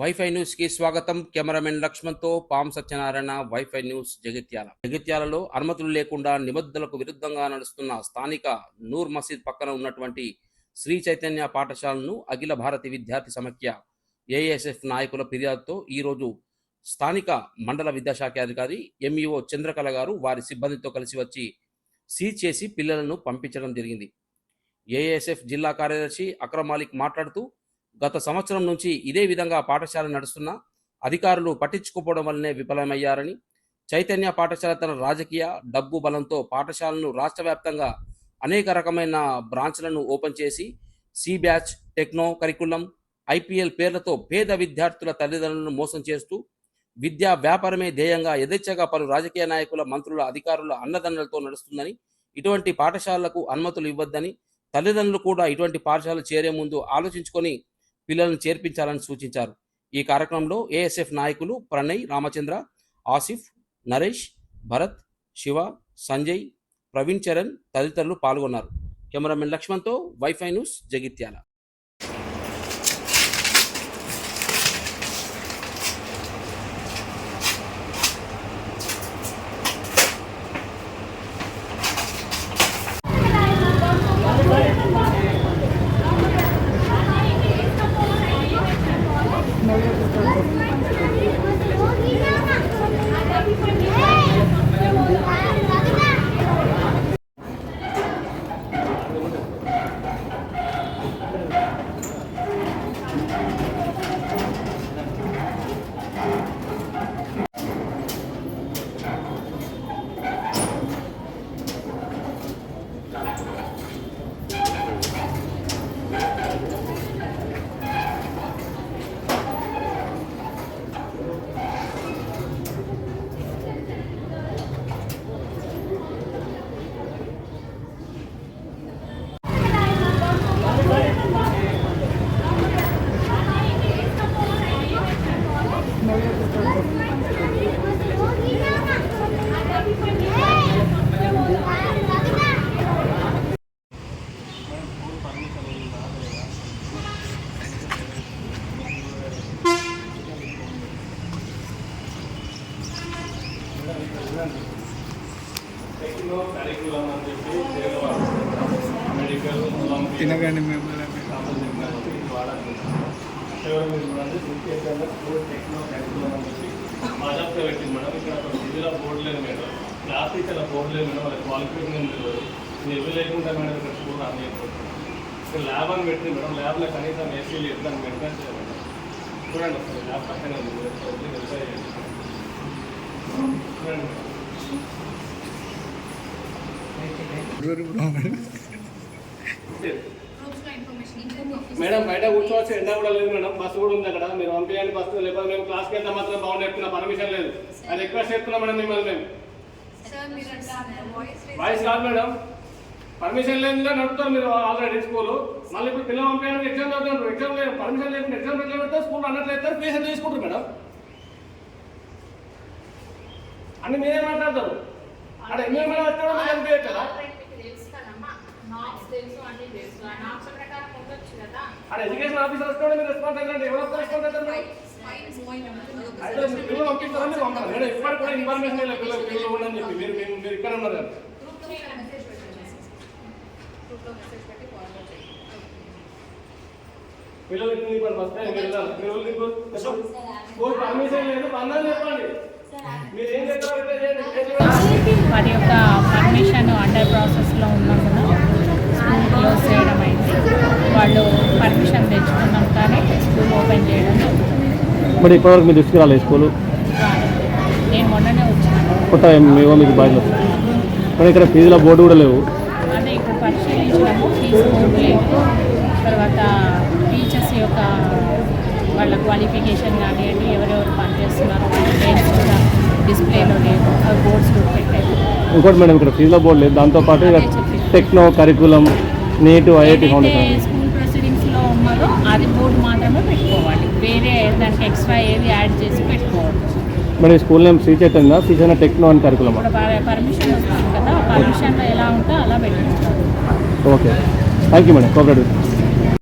Wifi న్యూస్కి స్వాగతం. Cameraman లక్ష్మణ్తో పాం సత్యనారాయణ వైఫై న్యూస్ జగిత్యాల. జగిత్యాలలో అనుమతులు లేకుండా నిబద్ధులకు విరుద్ధంగా నడుస్తున్న స్థానిక నూర్ మసీద్ పక్కన ఉన్నటువంటి శ్రీ చైతన్య పాఠశాలను అఖిల భారతి విద్యార్థి సమైక్య ఏఎస్ఎఫ్ నాయకుల ఫిర్యాదుతో ఈరోజు స్థానిక మండల విద్యాశాఖ అధికారి ఎంఈఓ చంద్రకళ గారు వారి సిబ్బందితో కలిసి వచ్చి సీజ్ చేసి పిల్లలను పంపించడం జరిగింది. ఏఎస్ఎఫ్ జిల్లా కార్యదర్శి అక్రమాలిక్ మాట్లాడుతూ గత సంవత్సరం నుంచి ఇదే విధంగా పాఠశాల నడుస్తున్నా అధికారులు పట్టించుకోపోవడం వల్లనే విఫలమయ్యారని చైతన్య పాఠశాల తన రాజకీయ డబ్బు బలంతో పాఠశాలను రాష్ట్ర వ్యాప్తంగా అనేక రకమైన బ్రాంచ్లను ఓపెన్ చేసి C batch techno curriculum IPL పేర్లతో పేద విద్యార్థుల తల్లిదండ్రులను మోసం చేస్తూ విద్యా వ్యాపారమే ధ్యేయంగా యథేచ్ఛగా పలు రాజకీయ నాయకుల మంత్రుల అధికారుల అన్నదండలతో నడుస్తుందని ఇటువంటి పాఠశాలలకు అనుమతులు ఇవ్వద్దని తల్లిదండ్రులు కూడా ఇటువంటి పాఠశాలలు చేరే ముందు ఆలోచించుకొని పిల్లలను చేర్పించాలని సూచించారు. ఈ కార్యక్రమంలో ఏఎస్ఎఫ్ నాయకులు ప్రణయ్ రామచంద్ర ఆసిఫ్ నరేష్ భరత్ శివ సంజయ్ ప్రవీణ్ చరణ్ తదితరులు పాల్గొన్నారు. Cameraman లక్ష్మణ్తో WiFi news Jagtial techno curriculum అని చెప్పి తెలుగు వాడు. మెడికల్ ఒలింపిక్ తినగానే మిమ్మల్ని వాడాలి చివరి మీరు చూడండి ముఖ్యంగా స్కూల్ టెక్నో కరికులం మాదాపుగా పెట్టింది మేడం ఇక్కడ బోర్డు లేదు మేడం క్లాస్ టీచర్ల బోర్డు లేదు మేడం వాళ్ళకి క్వాలిఫికేషన్ ఏం తెలియదు ఇది ఎవరు లేకుండా మేడం ఇక్కడ స్కూల్ రన్ చేయకపోతుంది ఇక్కడ ల్యాబ్ అని పెట్టింది మేడం ల్యాబ్లో కనీసం ఏసీ లేదు దాన్ని మెయింటెనెన్స్ చేయాలి మేడం చూడండి ఒకసారి ల్యాబ్ పక్కనే ఉంది. చూడండి మేడం. బయట కూర్చోవచ్చు ఎండ కూడా లేదు మేడం. బస్సు కూడా ఉంది అక్కడ. మీరు పంపించండి బస్సు. లేకపోతే మేము క్లాస్కి వెళ్తే మాత్రం బాగుంది చెప్తున్నా పర్మిషన్ లేదు. అది రిక్వెస్ట్ చేస్తున్నాం మేడం మిమ్మల్ని మేము. వాయిస్ కాదు మేడం. పర్మిషన్ లేదు నడుపుతారు మీరు ఆల్రెడీ స్కూల్ మళ్ళీ ఇప్పుడు పిల్లలు పంపించడానికి ఎగ్జామ్ చదువుతున్నారు ఎగ్జామ్ లేదు. పర్మిషన్ లేకుండా ఎగ్జామ్ ఎట్లా పెడతారు స్కూల్ అన్నట్లు వేస్తారు ఫీజు ఎంత తీసుకుంటారు మేడం? అన్ని మీరే మాట్లాడతారు. అక్కడ ఎన్ని మేడం వచ్చాడో మీరు అనిపించట్లేదా అక్కడ ఎడ్యుకేషన్ ఆఫీసర్ వస్తాడు మీరు రెస్పాన్స్ అయ్యండి ఎవరు వస్తారు రెస్పాన్స్ అవుతారు అయితే మీరు పిల్లలు పంపిస్తారా మీరు పంపాలి. మేడం ఇప్పటికి కూడా ఇన్ఫర్మేషన్ లేదు పిల్లలు పిల్లలు చెప్పి మీరు మీరు- మీరు ఇక్కడ ఉన్నారు కదా పిల్లలు ఇప్పుడు వస్తాయి మీరు వెళ్ళాలి. మీరు వెళ్ళి ఇప్పుడు స్కూల్ పర్మిషన్ లేదు. బంధం చెప్పండి. మీరు ఏం. వారి యొక్క పర్మిషన్ అండర్ ప్రాసెస్లో ఉన్నందున స్కూల్ క్లోజ్ చేయడం అయింది వాళ్ళు పర్మిషన్ తెచ్చుకున్నాం కానీ స్కూల్ ఓపెన్ చేయడం. మరి ఇప్పటివరకు మీరు తీసుకురాలేదు స్కూలు నేను మొన్ననే వచ్చాను. కొత్త మీకు బాధ్యత మరి ఇక్కడ ఫీజుల బోర్డు కూడా లేవు. అదే ఇప్పుడు పరిశీలించాము ఫీజు బోర్డు లేదు తర్వాత టీచర్స్ యొక్క వాళ్ళ క్వాలిఫికేషన్ కానివ్వండి ఎవరెవరు పనిచేస్తున్నారో వాళ్ళ నేమ్స్ కూడా డిస్ప్లేలో లేవు అవి బోర్డ్స్ కూడా పెట్టారు. ఇంకోటి మేడం ఇక్కడ ఫీజుల బోర్డు లేదు. దాంతోపాటు techno curriculum NEET IIT foundation school ప్రొసీడింగ్స్లో ఉన్నదో అది బోర్డు మాత్రమే పెట్టుకోవాలి. వేరే దానికి ఎక్స్ట్రా ఏది యాడ్ చేసి పెట్టుకోవద్దు. మరి school name Sri Chaitanya Sri Chaitanya techno అని కరికులం ఇప్పుడు పర్మిషన్ వస్తుంది కదా పర్మిషన్లో ఎలా ఉంటే అలా పెట్టుకుంటారు okay. Thank you madam cooperative